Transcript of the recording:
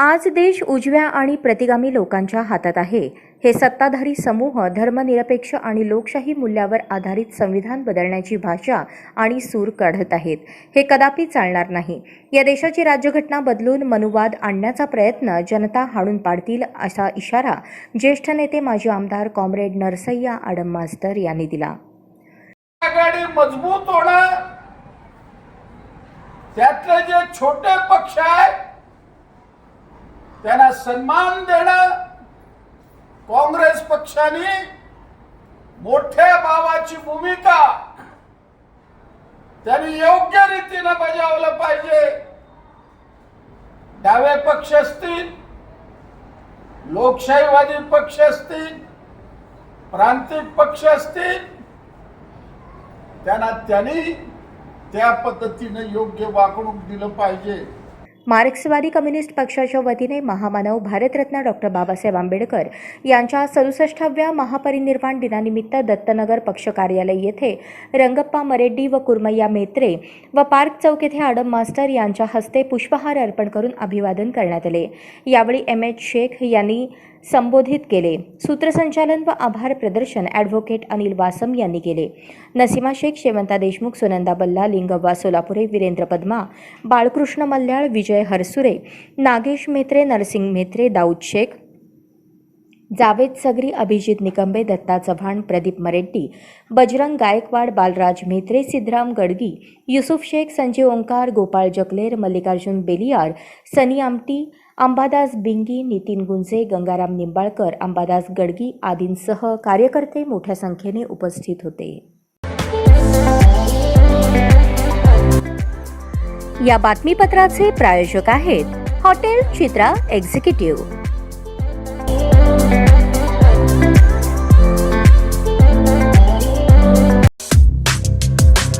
आज देश उजव्या आणि प्रतिगामी लोकांच्या हातात आहे. हे सत्ताधारी समूह धर्मनिरपेक्ष आणि लोकशाही मूल्यावर आधारित संविधान बदलण्याची भाषा आणि सूर काढत आहेत. हे कदापि चालणार नाही. या देशाची राज्यघटना बदलून मनुवाद आणण्याचा प्रयत्न जनता हाणून पाडतील असा इशारा ज्येष्ठ नेते माजी आमदार कॉम्रेड नरसय्या आडम मास्तर यांनी दिला. आघाडी मजबूत होणं त्यातले जे छोटे पक्ष आहेत त्यांना सन्मान देणं काँग्रेस पक्षाने मोठ्या भावाची भूमिका त्यांनी योग्य रीतीनं बजावलं पाहिजे. डावे पक्ष असतील लोकशाहीवादी पक्ष असतील प्रांतिक पक्ष असतील त्यांना त्यांनी त्या पद्धतीनं योग्य वागणूक दिलं पाहिजे. मार्क्सवादी कम्युनिस्ट पक्षाच्या वतीने महामानव भारतरत्न डॉक्टर बाबासाहेब आंबेडकर यांच्या सदुसष्टाव्या महापरिनिर्वाण दिनानिमित्त दत्तनगर पक्ष कार्यालय येथे रंगप्पा मरेड्डी व कुर्मय्या मेत्रे व पार्क चौक येथे आडम मास्टर यांच्या हस्ते पुष्पहार अर्पण करून अभिवादन करण्यात आले. यावेळी एम एच शेख यांनी संबोधित केले. सूत्रसंचालन व आभार प्रदर्शन ॲडव्होकेट अनिल वासम यांनी केले. नसीमा शेख शेवंता देशमुख सुनंदा बल्ला लिंगव्वा सोलापुरे वीरेंद्र पद्मा बाळकृष्ण मल्याळ विजय हरसुरे नागेश मेत्रे नरसिंग मेत्रे दाऊद शेख जावेद सगरी अभिजित निकंबे दत्ता चव्हाण प्रदीप मरेड्डी बजरंग गायकवाड बालराज मेत्रे सिद्धराम गडगी युसुफ शेख संजीव ओंकार गोपाळ जकलेर मल्लिकार्जुन बेलियार सनी आमटी अंबादास बिंगी नितीन गुंजे गंगाराम निंबाळकर अंबादास गडगी आदींसह कार्यकर्ते मोठ्या संख्येने उपस्थित होते. या बातमीपत्राचे प्रायोजक आहेत हॉटेल चित्रा एक्झिक्युटिव्ह.